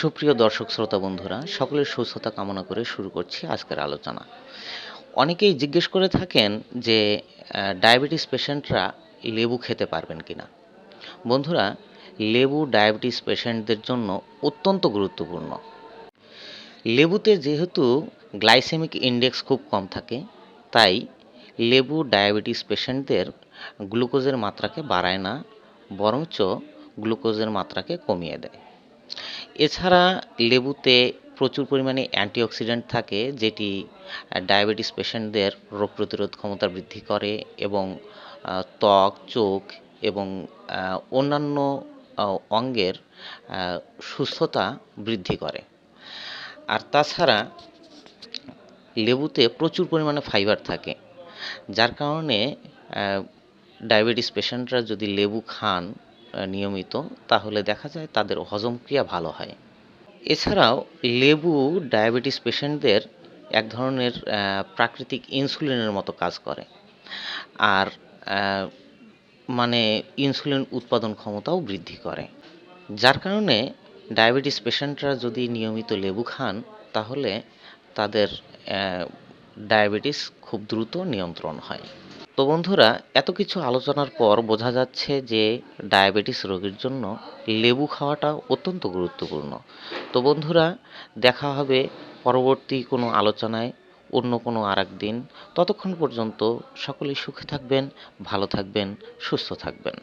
সুপ্রিয় দর্শক শ্রোতা বন্ধুরা, সকলের সুস্থতা কামনা করে শুরু করছি আজকের আলোচনা। অনেকেই জিজ্ঞেস করে থাকেন যে ডায়াবেটিস পেশেন্টরা লেবু খেতে পারবেন কিনা। বন্ধুরা, লেবু ডায়াবেটিস পেশেন্টদের জন্য অত্যন্ত গুরুত্বপূর্ণ। লেবুতে যেহেতু গ্লাইসেমিক ইন্ডেক্স খুব কম থাকে, তাই লেবু ডায়াবেটিস পেশেন্টদের গ্লুকোজের মাত্রাকে বাড়ায় না, বরঞ্চ গ্লুকোজের মাত্রাকে কমিয়ে দেয়। এছাড়া লেবুতে প্রচুর পরিমাণে অ্যান্টিঅক্সিডেন্ট থাকে, যেটি ডায়াবেটিস পেশেন্টদের রোগ প্রতিরোধ ক্ষমতা বৃদ্ধি করে এবং ত্বক, চোখ এবং অন্যান্য অঙ্গের সুস্থতা বৃদ্ধি করে। আর তাছাড়া লেবুতে প্রচুর পরিমাণে ফাইবার থাকে, যার কারণে ডায়াবেটিস পেশেন্টরা যদি লেবু খান নিয়মিত, তাহলে দেখা যায় তাদের হজম ক্রিয়া ভালো হয়। এছাড়াও লেবু ডায়াবেটিস পেশেন্টদের এক ধরনের প্রাকৃতিক ইনসুলিনের মতো কাজ করে। আর মানে ইনসুলিন উৎপাদন ক্ষমতাও বৃদ্ধি করে। যার কারণে ডায়াবেটিস পেশেন্টরা যদি নিয়মিত লেবু খান, তাহলে তাদের ডায়াবেটিস খুব দ্রুত নিয়ন্ত্রণ হয়। তো বন্ধুরা, এত কিছু আলোচনার পর বোঝা যাচ্ছে যে ডায়াবেটিস রোগীর জন্য লেবু খাওয়াটা অত্যন্ত গুরুত্বপূর্ণ। তো বন্ধুরা, দেখা হবে পরবর্তী কোনো আলোচনায়, অন্য কোনো আর দিন ততক্ষণ পর্যন্ত সকলেই সুখে থাকবেন, ভালো থাকবেন, সুস্থ থাকবেন।